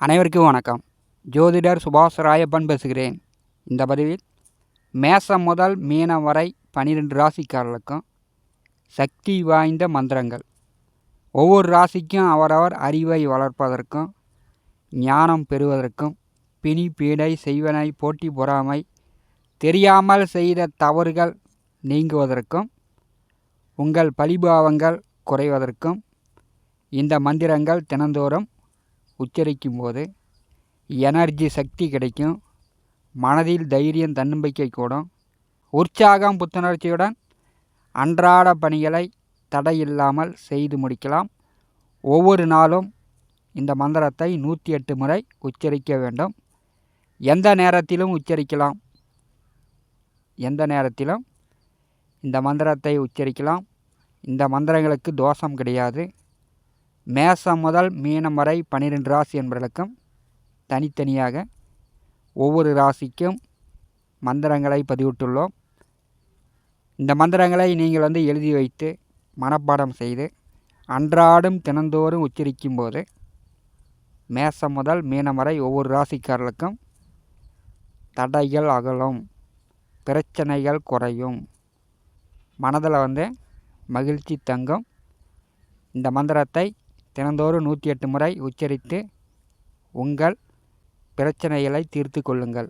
அனைவருக்கும் வணக்கம். ஜோதிடர் சுபாஷ் ராயப்பன் பேசுகிறேன். இந்த பதிவில் மேசம் முதல் மீனம் வரை பனிரெண்டு ராசிக்காரர்களுக்கும் சக்தி வாய்ந்த மந்திரங்கள். ஒவ்வொரு ராசிக்கும் அவரவர் அறிவை வளர்ப்பதற்கும் ஞானம் பெறுவதற்கும் பிணி பீடை செய்வனை போட்டி பொறாமை தெரியாமல் செய்த தவறுகள் நீங்குவதற்கும் உங்கள் பழிபாவங்கள் குறைவதற்கும் இந்த மந்திரங்கள் தினந்தோறும் உச்சரிக்கும் போது எனர்ஜி சக்தி கிடைக்கும். மனதில் தைரியம் தன்னம்பிக்கை கூடும் உற்சாகம் புத்துணர்ச்சியுடன் அன்றாட பணிகளை தடையில்லாமல் செய்து முடிக்கலாம். ஒவ்வொரு நாளும் இந்த மந்திரத்தை நூற்றி எட்டு முறை உச்சரிக்க வேண்டும். எந்த நேரத்திலும் உச்சரிக்கலாம். எந்த நேரத்திலும் இந்த மந்திரத்தை உச்சரிக்கலாம். இந்த மந்திரங்களுக்கு தோஷம் கிடையாது. மேசம் முதல் மீனம் வரை பன்னிரெண்டு ராசி என்பவர்களுக்கும் தனித்தனியாக ஒவ்வொரு ராசிக்கும் மந்திரங்களை பதிவிட்டுள்ளோம். இந்த மந்திரங்களை நீங்கள் வந்து எழுதி வைத்து மனப்பாடம் செய்து அன்றாடம் தினந்தோறும் உச்சரிக்கும் போது மேசம் முதல் மீனம் வரை ஒவ்வொரு ராசிக்காரர்களுக்கும் தடைகள் அகலும் பிரச்சனைகள் குறையும். மனதில் வந்து மகிழ்ச்சி தங்கும். இந்த மந்திரத்தை தினந்தோறும் நூற்றி எட்டு முறை உச்சரித்து உங்கள் பிரச்சனைகளை தீர்த்து கொள்ளுங்கள்.